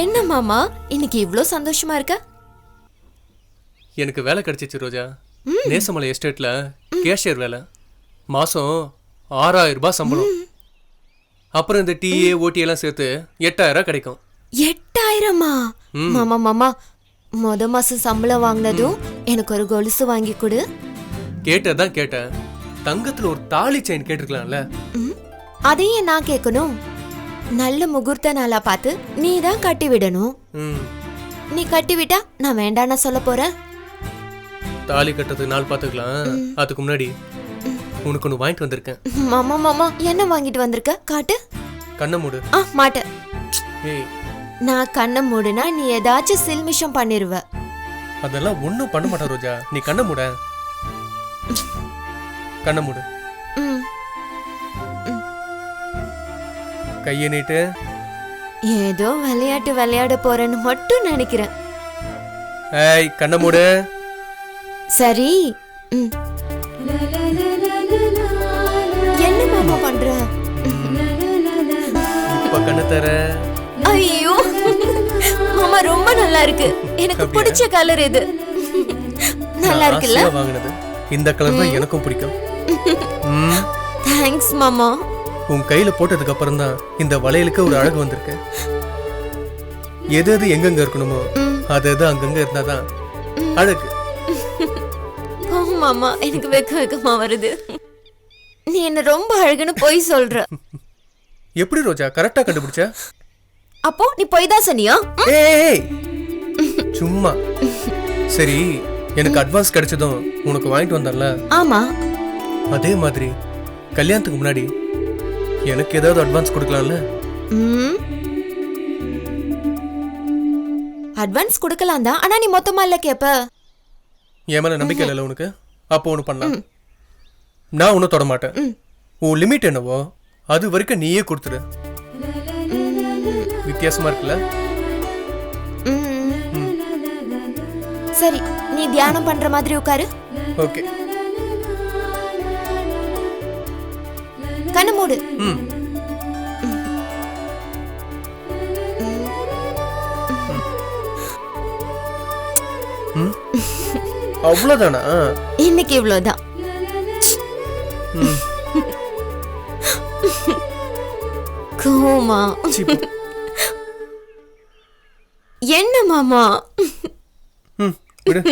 என்ன மாமா? இன்னைக்கு இவ்ளோ சந்தோஷமா இருக்க? எனக்கு வேலை கிடைச்சிச்சு ரோஜா. நேசமலை எஸ்டேட்ல கேஷியர் வேலை. மாசம் ஆறாயிரம் ரூபாய் சம்பளம். அப்புறம் இந்த டிஏ ஓடி எல்லாம் சேர்த்து எட்டாயிரம் கிடைக்கும். எட்டாயிரமா? மாமா மாமா. முத மாசம் சம்பளம் வாங்கினதும் எனக்கு ஒரு கொலுசு வாங்கி கொடு. கேட்டதான் கேட்டேன். தங்கத்துல ஒரு தாலி செயின் கேட்டிருக்கலாம்ல. ம், அதையும் நான் கேட்கணும். நல்ல முகூர்த்த நாளா பார்த்து நீ தான் கட்டி விடணும். ம். நீ கட்டி விட்டா நான் வேண்டான்னு சொல்ல போறேன். தாலி கட்டுறதுக்கு நாள் பார்த்துக்கலாம். அதுக்கு முன்னாடி உனக்கு ஒன்று வாங்கிட்டு வந்திருக்கேன். மாமா மாமா என்ன வாங்கிட்டு வந்திருக்க? காட்டு. கண்ணை மூடு. ஆ மாட்டேன் ஏய். நான் கண்ணை மூடுனா நீ ஏதாச்சும் சில்மிஷம் பண்ணிருவ. அதெல்லாம் ஒன்றும் பண்ண மாட்டேன் ரோஜா. நீ கண்ணை மூட. கண்ணை மூடு. கையை நீட்டு ஏதோ விளையாட்டு விளையாட போறேன்னு மட்டும் நினைக்கிறேன். ஏய் கண்ணை மூடு. சரி. ம். என்ன மாமா பண்ற? இப்ப கண்ணை தர. ஐயோ. மாமா ரொம்ப நல்லா இருக்கு. எனக்கு பிடிச்ச கலர் இது. நல்லா இருக்குல்ல? ஆசையா வாங்கினது. இந்த கலர் தான் எனக்கும் பிடிக்கும். ம், தேங்க்ஸ் மாமா. உன் கையில போட்டதுக்கு அப்புறம் தான் இந்த வளையலுக்கு ஒரு அழகு வந்திருக்கு. எது எது எங்கெங்க இருக்கணுமோ அது எது அங்கங்க இருந்தாதான் அழகு. மாமா எனக்கு வெக்க வெக்கமா வருது. நீ என்ன ரொம்ப அழகுன்னு பொய் சொல்ற. எப்படி ரோஜா கரெக்டா கண்டுபிடிச்ச? அப்போ நீ பொய் தான் சொன்னியா? ஏய் சும்மா. சரி எனக்கு அட்வான்ஸ் கிடைச்சதும் உனக்கு வாங்கிட்டு வந்தேன்ல. ஆமா. அதே மாதிரி கல்யாணத்துக்கு முன்னாடி எனக்கு ஏதாவது அட்வான்ஸ் கொடுக்கலாம்ல? ம். அட்வான்ஸ் கொடுக்கலாம் தான் ஆனா நீ மொத்தமா இல்ல கேப்ப. என் மேல நம்பிக்கை இல்லைல்ல உனக்கு? அப்போ ஒன்று பண்ணலாம். நான் ஒன்றும் தொட மாட்டேன். உன் லிமிட் என்னவோ அது வரைக்கும் நீயே கொடுத்துரு. வித்தியாசமா இருக்குல்ல. சரி நீ தியானம் பண்ற மாதிரி உட்காரு. ஓகே. கண்ணு மூடு. அவ்வளவுதானா? இன்னைக்கு இவ்வளவுதான். ம். கோமா. என்ன மாமா? விடு.